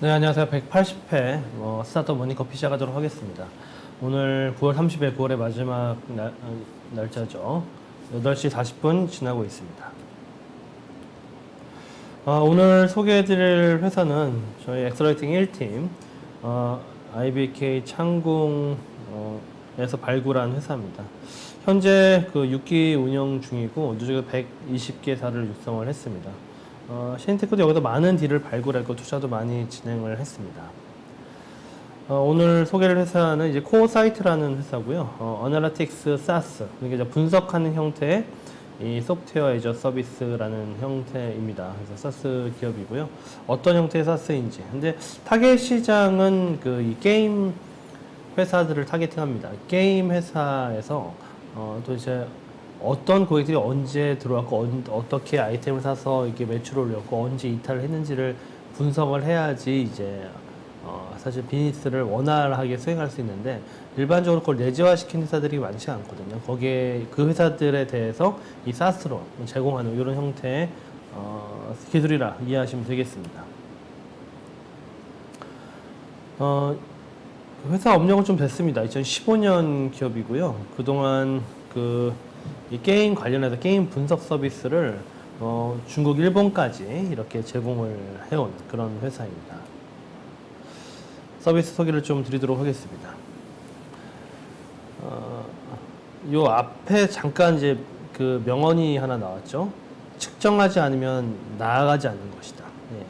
네, 안녕하세요. 180회 어, 스타트업 머니커피 시작하도록 하겠습니다. 오늘 9월 30일 9월의 마지막 날, 어, 날짜죠. 8시 40분 지나고 있습니다. 어, 오늘 소개해드릴 회사는 저희 엑스라이팅 1팀 어, IBK 창공에서 발굴한 회사입니다. 현재 그 6기 운영 중이고 누적에 120개사를 육성을 했습니다. 어, 신테크도 여기서 많은 딜을 발굴했고 투자도 많이 진행을 했습니다. 어, 오늘 소개를 회사는 이제 코어 사이트라는 회사고요. 어, 어널리틱스 사스 그러니까 분석하는 형태의 이 소프트웨어 애저 서비스라는 형태입니다. 그래서 사스 기업이고요. 어떤 형태의 사스인지. 근데 타겟 시장은 그 이 게임 회사들을 타겟팅합니다. 게임 회사에서 어, 또 이제 어떤 고객들이 언제 들어왔고 언- 어떻게 아이템을 사서 이게 매출을 올렸고 언제 이탈을 했는지를 분석을 해야지 이제 어, 사실 비즈니스를 원활하게 수행할 수 있는데 일반적으로 그걸 내재화시킨 회사들이 많지 않거든요. 거기에 그 회사들에 대해서 이 사스로 제공하는 이런 형태의 어, 기술이라 이해하시면 되겠습니다. 어, 그 회사 업력은 좀 됐습니다. 2015년 기업이고요. 그동안 그 이 게임 관련해서 게임 분석 서비스를 어, 중국, 일본까지 이렇게 제공을 해온 그런 회사입니다. 서비스 소개를 좀 드리도록 하겠습니다. 어, 요 앞에 잠깐 이제 그 명언이 하나 나왔죠. 측정하지 않으면 나아가지 않는 것이다. 예.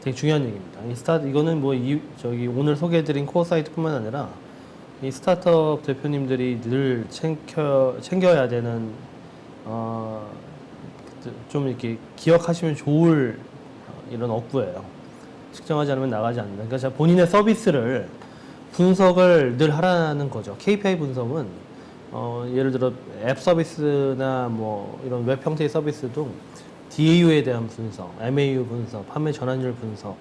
되게 중요한 얘기입니다. 이 스타트 이거는 뭐 이, 저기 오늘 소개해드린 코어 사이트뿐만 아니라 이 스타트업 대표님들이 늘 챙겨 챙겨야 되는 어, 좀 이렇게 기억하시면 좋을 어, 이런 업구예요. 측정하지 않으면 나가지 않는다. 그러니까 본인의 서비스를 분석을 늘 하라는 거죠. KPI 분석은 어, 예를 들어 앱 서비스나 뭐 이런 웹 형태의 서비스도 DAU에 대한 분석, MAU 분석, 판매 전환율 분석,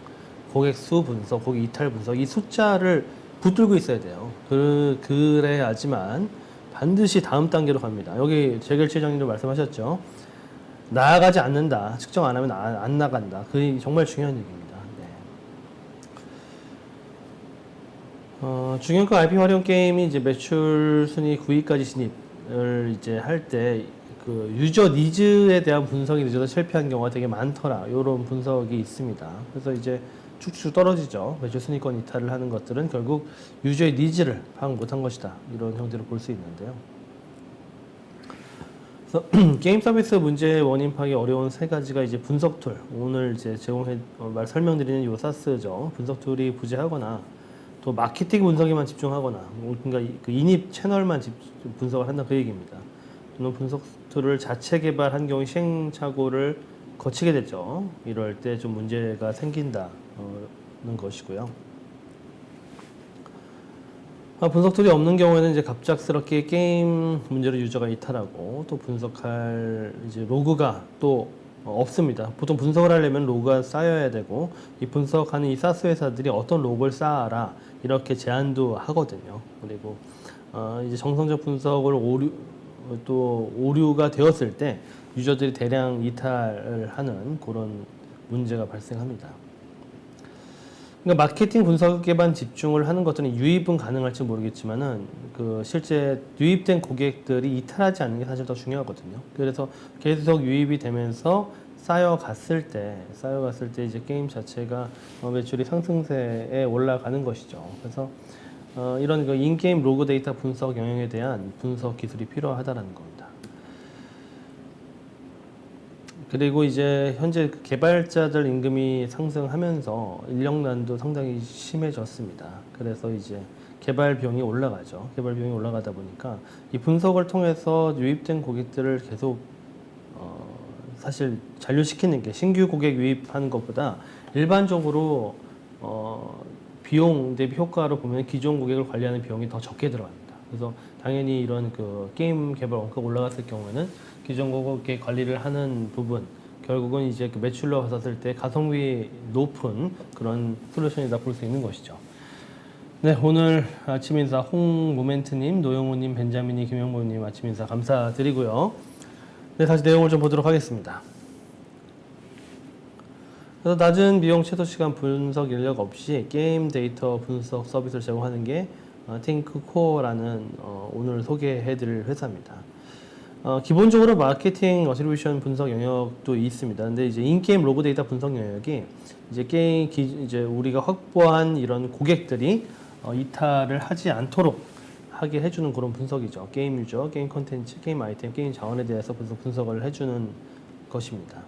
고객 수 분석, 고객 이탈 분석 이 숫자를 붙들고 있어야 돼요. 그 그래야지만 반드시 다음 단계로 갑니다. 여기 재결체장님도 말씀하셨죠. 나아가지 않는다. 측정 안 하면 안, 안 나간다. 그게 정말 중요한 얘기입니다. 네. 어, 중형급 IP 활용 게임이 이제 매출 순위 9위까지 진입을 이제 할 때 그 유저 니즈에 대한 분석이 늦어서 실패한 경우가 되게 많더라. 이런 분석이 있습니다. 그래서 이제 쭉쭉 떨어지죠. 매출 순위권 이탈을 하는 것들은 결국 유저의 니즈를 파악 못한 것이다. 이런 형태로 볼 수 있는데요. 그래서 게임 서비스 문제의 원인 파악이 어려운 세 가지가 이제 분석 툴 오늘 이제 제공해 어, 말 설명드리는 요 사스죠 분석 툴이 부재하거나 또 마케팅 분석에만 집중하거나 뭐 그러니까 이- 그 인입 채널만 집, 분석을 한다 그 얘기입니다. 또는 분석 툴을 자체 개발한 경우 시행착오를 거치게 되죠. 이럴 때 좀 문제가 생긴다 는 것이고요. 아, 분석 툴이 없는 경우에는 이제 갑작스럽게 게임 문제로 유저가 이탈하고 또 분석할 이제 로그가 또 어, 없습니다. 보통 분석을 하려면 로그가 쌓여야 되고 이 분석하는 이 사스 회사들이 어떤 로그를 쌓아라 이렇게 제안도 하거든요. 그리고 어, 이제 정성적 분석을 오류 또 오류가 되었을 때 유저들이 대량 이탈을 하는 그런 문제가 발생합니다. 그러니까 마케팅 분석에만 집중을 하는 것들은 유입은 가능할지 모르겠지만은 그 실제 유입된 고객들이 이탈하지 않는 게 사실 더 중요하거든요. 그래서 계속 유입이 되면서 쌓여갔을 때, 쌓여갔을 때 이제 게임 자체가 어, 매출이 상승세에 올라가는 것이죠. 그래서 어, 이런 그 인게임 로그 데이터 분석 영역에 대한 분석 기술이 필요하다라는 겁니다. 그리고 이제 현재 그 개발자들 임금이 상승하면서 인력난도 상당히 심해졌습니다. 그래서 이제 개발 비용이 올라가죠. 개발 비용이 올라가다 보니까 이 분석을 통해서 유입된 고객들을 계속 어, 사실 잔류시키는 게 신규 고객 유입하는 것보다 일반적으로 어, 비용 대비 효과로 보면 기존 고객을 관리하는 비용이 더 적게 들어갑니다. 그래서 당연히 이런 그 게임 개발 원가가 올라갔을 경우에는 기존 고객 관리를 하는 부분 결국은 이제 그 매출로 봤을 때 가성비 높은 그런 솔루션이다 볼 수 있는 것이죠. 네, 오늘 아침 인사 홍모멘트님, 노영호님, 벤자민님, 김영모님 아침 인사 감사드리고요. 네, 다시 내용을 좀 보도록 하겠습니다. 그래서 낮은 비용 최소 시간 분석 인력 없이 게임 데이터 분석 서비스를 제공하는 게 어, 팅크코어라는 어, 오늘 소개해드릴 회사입니다. 어, 기본적으로 마케팅 어트리뷰션 분석 영역도 있습니다. 근데 이제 인게임 로그 데이터 분석 영역이 이제 게임 기, 이제 우리가 확보한 이런 고객들이 어, 이탈을 하지 않도록 하게 해주는 그런 분석이죠. 게임 유저, 게임 콘텐츠, 게임 아이템, 게임 자원에 대해서 분석, 분석을 해주는 것입니다.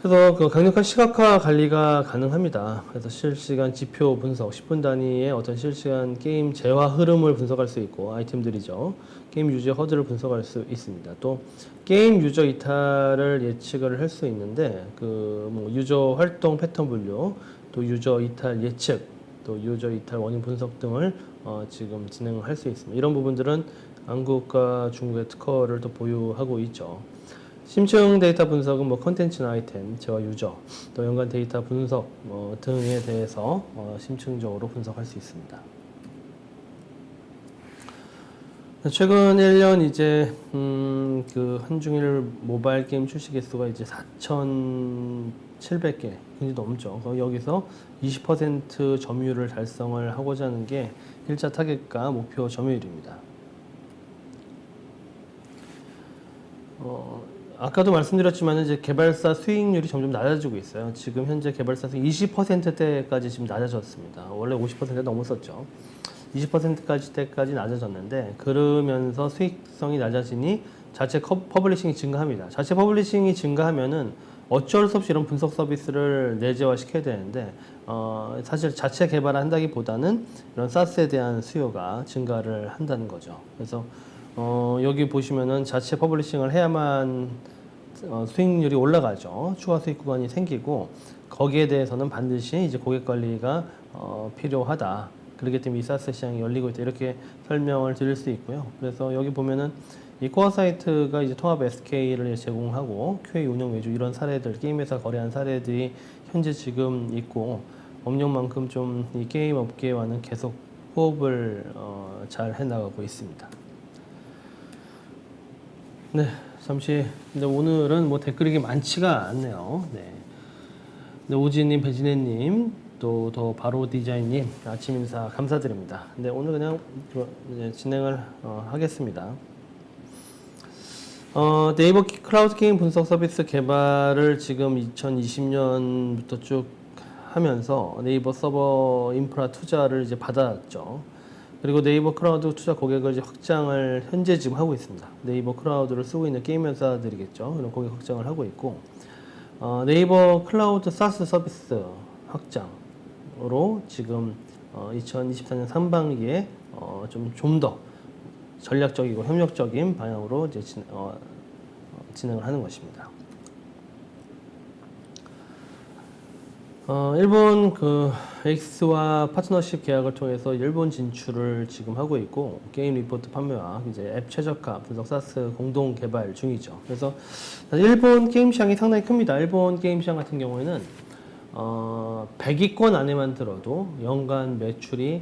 그래서 그 강력한 시각화 관리가 가능합니다. 그래서 실시간 지표 분석, 10분 단위의 어떤 실시간 게임 재화 흐름을 분석할 수 있고 아이템들이죠. 게임 유저 허드를 분석할 수 있습니다. 또 게임 유저 이탈을 예측을 할 수 있는데 그 뭐 유저 활동 패턴 분류, 또 유저 이탈 예측, 또 유저 이탈 원인 분석 등을 어, 지금 진행할 수 있습니다. 이런 부분들은 한국과 중국의 특허를 또 보유하고 있죠. 심층 데이터 분석은 뭐 컨텐츠나 아이템, 재화 유저, 또 연관 데이터 분석 뭐 등에 대해서 어, 심층적으로 분석할 수 있습니다. 최근 1년 이제 음, 그 한중일 모바일 게임 출시 개수가 이제 4,700개 굉장히 넘죠. 그 여기서 20% 점유율을 달성을 하고자 하는 게 1차 타겟과 목표 점유율입니다. 어, 아까도 말씀드렸지만 이제 개발사 수익률이 점점 낮아지고 있어요. 지금 현재 개발사 수익 20%대까지 지금 낮아졌습니다. 원래 50% 넘었었죠. 20%까지 때까지 낮아졌는데 그러면서 수익성이 낮아지니 자체 커- 퍼블리싱이 증가합니다. 자체 퍼블리싱이 증가하면은 어쩔 수 없이 이런 분석 서비스를 내재화 시켜야 되는데 어, 사실 자체 개발을 한다기보다는 이런 사스에 대한 수요가 증가를 한다는 거죠. 그래서 어, 여기 보시면은 자체 퍼블리싱을 해야만 어, 수익률이 올라가죠. 추가 수익 구간이 생기고 거기에 대해서는 반드시 이제 고객 관리가 어, 필요하다. 그렇기 때문에 이 사스 시장이 열리고 있다. 이렇게 설명을 드릴 수 있고요. 그래서 여기 보면은 이 코어 사이트가 이제 통합 SK를 제공하고 QA 운영 외주 이런 사례들 게임회사 거래한 사례들이 현재 지금 있고 업력만큼 좀 이 게임 업계와는 계속 호흡을 어, 잘 해나가고 있습니다. 네, 잠시 근데 오늘은 뭐 댓글이 많지가 않네요. 네. 네, 오지님, 배진혜님, 또 더 바로 디자인님 아침 인사 감사드립니다. 근데 오늘 그냥 그 이제 진행을 어, 하겠습니다. 어, 네이버 키- 클라우드 게임 분석 서비스 개발을 지금 2020년부터 쭉 하면서 네이버 서버 인프라 투자를 이제 받았죠. 그리고 네이버 클라우드 투자 고객을 이제 확장을 현재 지금 하고 있습니다. 네이버 클라우드를 쓰고 있는 게임 회사들이겠죠. 그런 고객 확장을 하고 있고 어, 네이버 클라우드 사스 서비스 확장으로 지금 어, 2024년 상반기에 어, 좀좀 더 전략적이고 협력적인 방향으로 이제 진, 어, 어, 진행을 하는 것입니다. 어, 일본 그 X와 파트너십 계약을 통해서 일본 진출을 지금 하고 있고 게임 리포트 판매와 이제 앱 최적화 분석 사스 공동 개발 중이죠. 그래서 일본 게임 시장이 상당히 큽니다. 일본 게임 시장 같은 경우에는 어, 100위권 안에만 들어도 연간 매출이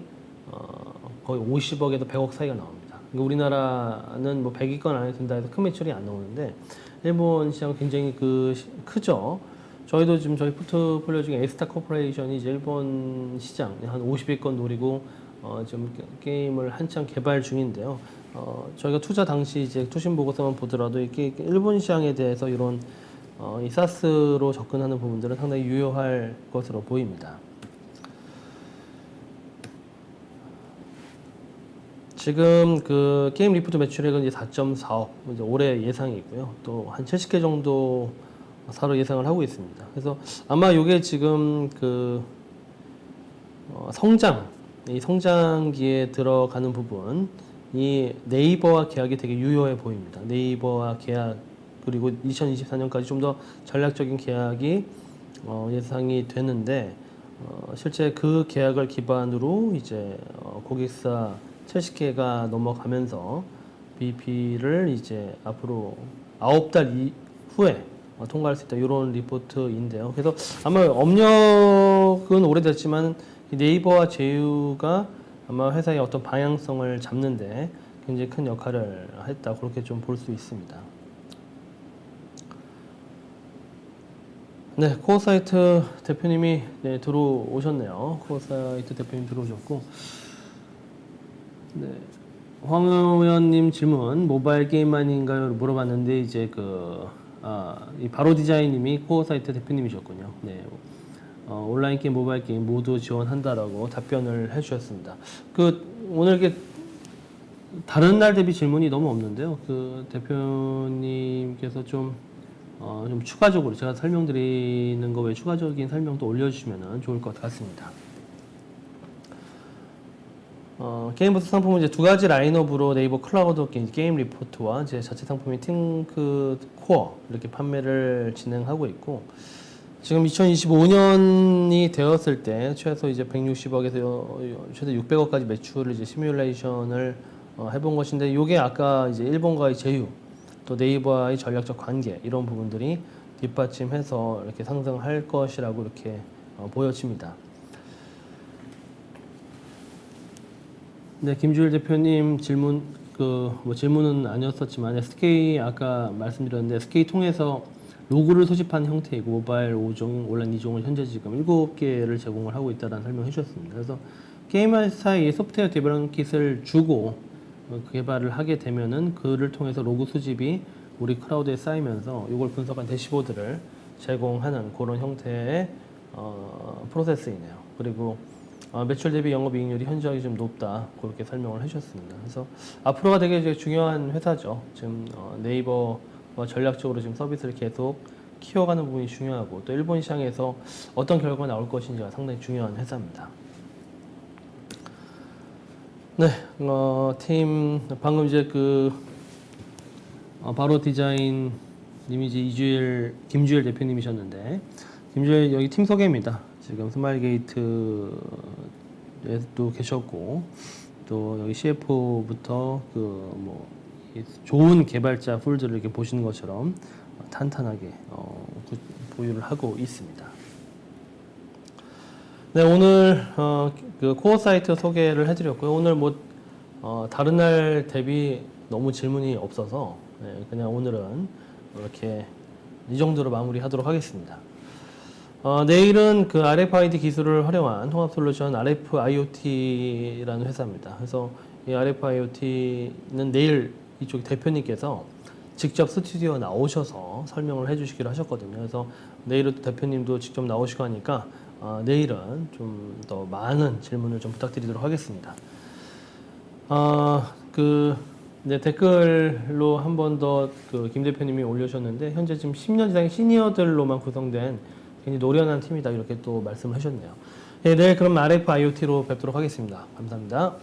어, 거의 50억에서 100억 사이가 나옵니다. 그러니까 우리나라는 뭐 100위권 안에 든다 해서 큰 매출이 안 나오는데 일본 시장은 굉장히 그 시- 크죠. 저희도 지금 저희 포트폴리오 중에 에스타 코퍼레이션이 일본 시장 한 50위권 노리고 어, 지금 게- 게임을 한창 개발 중인데요. 어, 저희가 투자 당시 이제 투신 보고서만 보더라도 이게 일본 시장에 대해서 이런 어, 이 사스로 접근하는 부분들은 상당히 유효할 것으로 보입니다. 지금 그 게임 리포트 매출액은 이제 4.4억 이제 올해 예상이고요. 또 한 70개 정도 사로 예상을 하고 있습니다. 그래서 아마 이게 지금 그 어, 성장 이 성장기에 들어가는 부분 이 네이버와 계약이 되게 유효해 보입니다. 네이버와 계약 그리고 2024년까지 좀 더 전략적인 계약이 어, 예상이 되는데 어, 실제 그 계약을 기반으로 이제 어, 고객사 70개가 넘어가면서 BP를 이제 앞으로 9달 이후에 어, 통과할 수 있다 이런 리포트인데요. 그래서 아마 업력은 오래됐지만 이 네이버와 제휴가 아마 회사의 어떤 방향성을 잡는데 굉장히 큰 역할을 했다 그렇게 좀 볼 수 있습니다. 네, 코어 사이트 대표님이 네, 들어오셨네요. 코어 사이트 대표님 들어오셨고, 네, 황 의원님 질문 모바일 게임만인가요? 물어봤는데 이제 그 아, 이 바로 디자인님이 코어 사이트 대표님이셨군요. 네, 어, 온라인 게임, 모바일 게임 모두 지원한다라고 답변을 해주셨습니다. 그 오늘 이렇게 다른 날 대비 질문이 너무 없는데요. 그 대표님께서 좀, 어, 좀 추가적으로 제가 설명드리는 거 외에 추가적인 설명도 올려주시면 좋을 것 같습니다. 어, 게임부스 상품은 이제 두 가지 라인업으로 네이버 클라우드 게임, 리포트와 이제 자체 상품인 팅크 코어 이렇게 판매를 진행하고 있고 지금 2025년이 되었을 때 최소 이제 160억에서 최대 600억까지 매출을 이제 시뮬레이션을 어, 해본 것인데 이게 아까 이제 일본과의 제휴 또 네이버와의 전략적 관계 이런 부분들이 뒷받침해서 이렇게 상승할 것이라고 이렇게 어, 보여집니다. 네, 김주일 대표님 질문 그 뭐 질문은 아니었었지만 SK 아까 말씀드렸는데 SK 통해서 로그를 소집한 형태이고 모바일 5종, 온라인 2종을 현재 지금 7개를 제공을 하고 있다는 설명을 해주셨습니다. 그래서 게임 회사에 소프트웨어 데벨롭 킷을 주고 어, 개발을 하게 되면은 그를 통해서 로그 수집이 우리 클라우드에 쌓이면서 이걸 분석한 대시보드를 제공하는 그런 형태의 어, 프로세스이네요. 그리고 어, 매출 대비 영업이익률이 현저하게 좀 높다 그렇게 설명을 해주셨습니다. 그래서 앞으로가 되게 중요한 회사죠. 지금 어, 네이버와 전략적으로 지금 서비스를 계속 키워가는 부분이 중요하고 또 일본 시장에서 어떤 결과가 나올 것인지가 상당히 중요한 회사입니다. 네, 어, 팀 방금 이제 그 어, 바로 디자인 님이 이제 이주일 김주일 대표님이셨는데 김주일 여기 팀 소개입니다. 지금 스마일 게이트에도 계셨고 또 여기 CFO부터 그 뭐 좋은 개발자 풀들을 이렇게 보시는 것처럼 탄탄하게 어, 구- 보유를 하고 있습니다. 네, 오늘 어, 그 코어 사이트 소개를 해드렸고요. 오늘 뭐 어, 다른 날 대비 너무 질문이 없어서 네, 그냥 오늘은 이렇게 이 정도로 마무리하도록 하겠습니다. 어, 내일은 그 RFID 기술을 활용한 통합 솔루션 RFIoT라는 회사입니다. 그래서 이 RFIoT는 내일 이쪽 대표님께서 직접 스튜디오 나오셔서 설명을 해주시기로 하셨거든요. 그래서 내일은 또 대표님도 직접 나오시고 하니까 어, 내일은 좀 더 많은 질문을 좀 부탁드리도록 하겠습니다. 어, 그 네, 댓글로 한 번 더 그 김 대표님이 올려주셨는데 현재 지금 10년 이상의 시니어들로만 구성된 굉장히 노련한 팀이다 이렇게 또 말씀을 하셨네요. 네, 내일 그럼 RFIoT로 뵙도록 하겠습니다. 감사합니다.